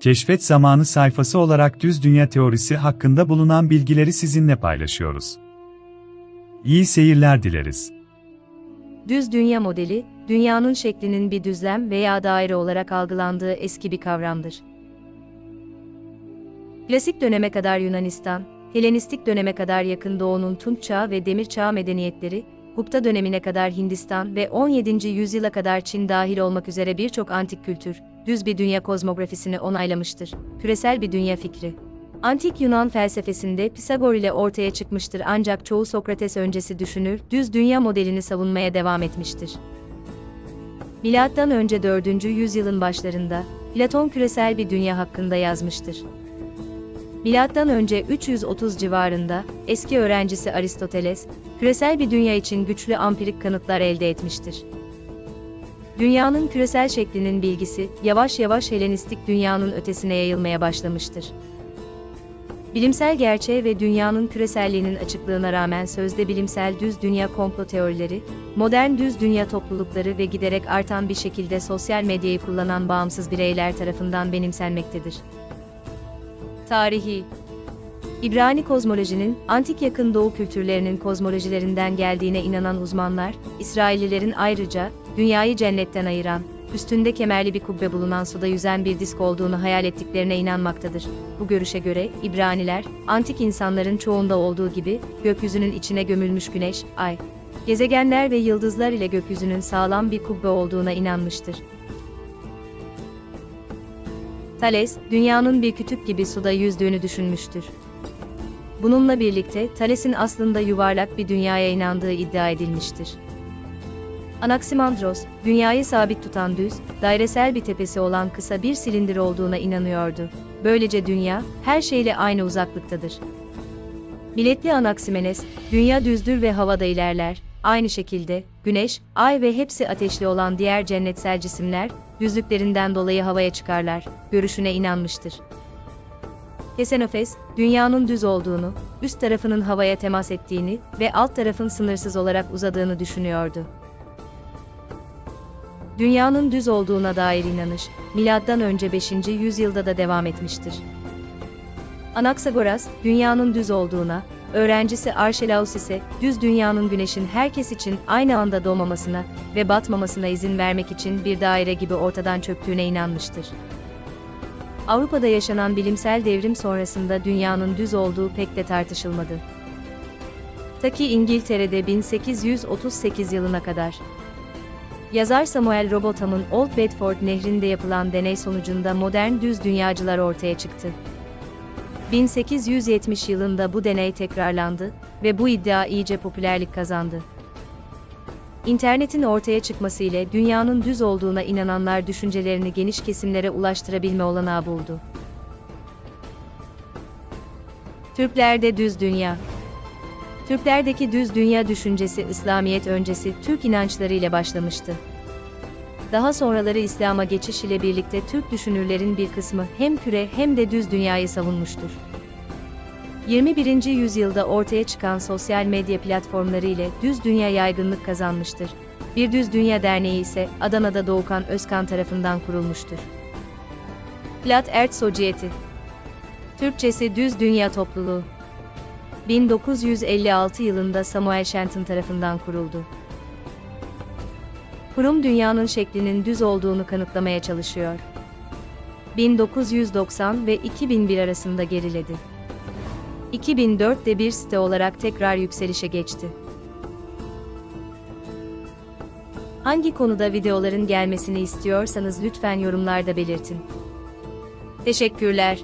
Keşfet zamanı sayfası olarak düz dünya teorisi hakkında bulunan bilgileri sizinle paylaşıyoruz. İyi seyirler dileriz. Düz dünya modeli, dünyanın şeklinin bir düzlem veya daire olarak algılandığı eski bir kavramdır. Klasik döneme kadar Yunanistan, Helenistik döneme kadar Yakın Doğu'nun Tunç Çağı ve Demir Çağı medeniyetleri, Gupta dönemine kadar Hindistan ve 17. yüzyıla kadar Çin dahil olmak üzere birçok antik kültür, düz bir dünya kozmografisini onaylamıştır. Küresel bir dünya fikri. Antik Yunan felsefesinde Pisagor ile ortaya çıkmıştır ancak çoğu Sokrates öncesi düşünür, düz dünya modelini savunmaya devam etmiştir. Milattan önce 4. yüzyılın başlarında Platon küresel bir dünya hakkında yazmıştır. Milattan önce 330 civarında eski öğrencisi Aristoteles, küresel bir dünya için güçlü ampirik kanıtlar elde etmiştir. Dünyanın küresel şeklinin bilgisi yavaş yavaş Helenistik dünyanın ötesine yayılmaya başlamıştır. Bilimsel gerçeğe ve dünyanın küreselliğinin açıklığına rağmen sözde bilimsel düz dünya komplo teorileri, modern düz dünya toplulukları ve giderek artan bir şekilde sosyal medyayı kullanan bağımsız bireyler tarafından benimsenmektedir. Tarihi İbrani kozmolojinin, antik yakın doğu kültürlerinin kozmolojilerinden geldiğine inanan uzmanlar, İsraillilerin ayrıca, dünyayı cennetten ayıran, üstünde kemerli bir kubbe bulunan suda yüzen bir disk olduğunu hayal ettiklerine inanmaktadır. Bu görüşe göre, İbraniler, antik insanların çoğunda olduğu gibi, gökyüzünün içine gömülmüş güneş, ay, gezegenler ve yıldızlar ile gökyüzünün sağlam bir kubbe olduğuna inanmıştır. Thales, dünyanın bir kütük gibi suda yüzdüğünü düşünmüştür. Bununla birlikte Thales'in aslında yuvarlak bir dünyaya inandığı iddia edilmiştir. Anaximandros, dünyayı sabit tutan düz, dairesel bir tepesi olan kısa bir silindir olduğuna inanıyordu. Böylece dünya, her şeyle aynı uzaklıktadır. Biletli Anaximenes, dünya düzdür ve havada ilerler. Aynı şekilde, güneş, ay ve hepsi ateşli olan diğer cennetsel cisimler, düzlüklerinden dolayı havaya çıkarlar, görüşüne inanmıştır. Kesenofes, dünyanın düz olduğunu, üst tarafının havaya temas ettiğini ve alt tarafın sınırsız olarak uzadığını düşünüyordu. Dünyanın düz olduğuna dair inanış, önce 5. yüzyılda da devam etmiştir. Anaksagoras, dünyanın düz olduğuna, öğrencisi Archelaus ise düz dünyanın güneşin herkes için aynı anda doğmamasına ve batmamasına izin vermek için bir daire gibi ortadan çöktüğüne inanmıştır. Avrupa'da yaşanan bilimsel devrim sonrasında dünyanın düz olduğu pek de tartışılmadı. Ta İngiltere'de 1838 yılına kadar. Yazar Samuel Robotham'ın Old Bedford nehrinde yapılan deney sonucunda modern düz dünyacılar ortaya çıktı. 1870 yılında bu deney tekrarlandı ve bu iddia iyice popülerlik kazandı. İnternetin ortaya çıkması ile dünyanın düz olduğuna inananlar düşüncelerini geniş kesimlere ulaştırabilme olanağı buldu. Türklerde düz dünya Türklerdeki düz dünya düşüncesi İslamiyet öncesi Türk inançları ile başlamıştı. Daha sonraları İslam'a geçiş ile birlikte Türk düşünürlerin bir kısmı hem küre hem de düz dünyayı savunmuştur. 21. yüzyılda ortaya çıkan sosyal medya platformları ile düz dünya yaygınlık kazanmıştır. Bir Düz Dünya Derneği ise Adana'da Doğukan Özkan tarafından kurulmuştur. Flat Earth Society Türkçesi Düz Dünya Topluluğu 1956 yılında Samuel Shenton tarafından kuruldu. Kurum dünyanın şeklinin düz olduğunu kanıtlamaya çalışıyor. 1990 ve 2001 arasında geriledi. 2004'te bir site olarak tekrar yükselişe geçti. Hangi konuda videoların gelmesini istiyorsanız lütfen yorumlarda belirtin. Teşekkürler.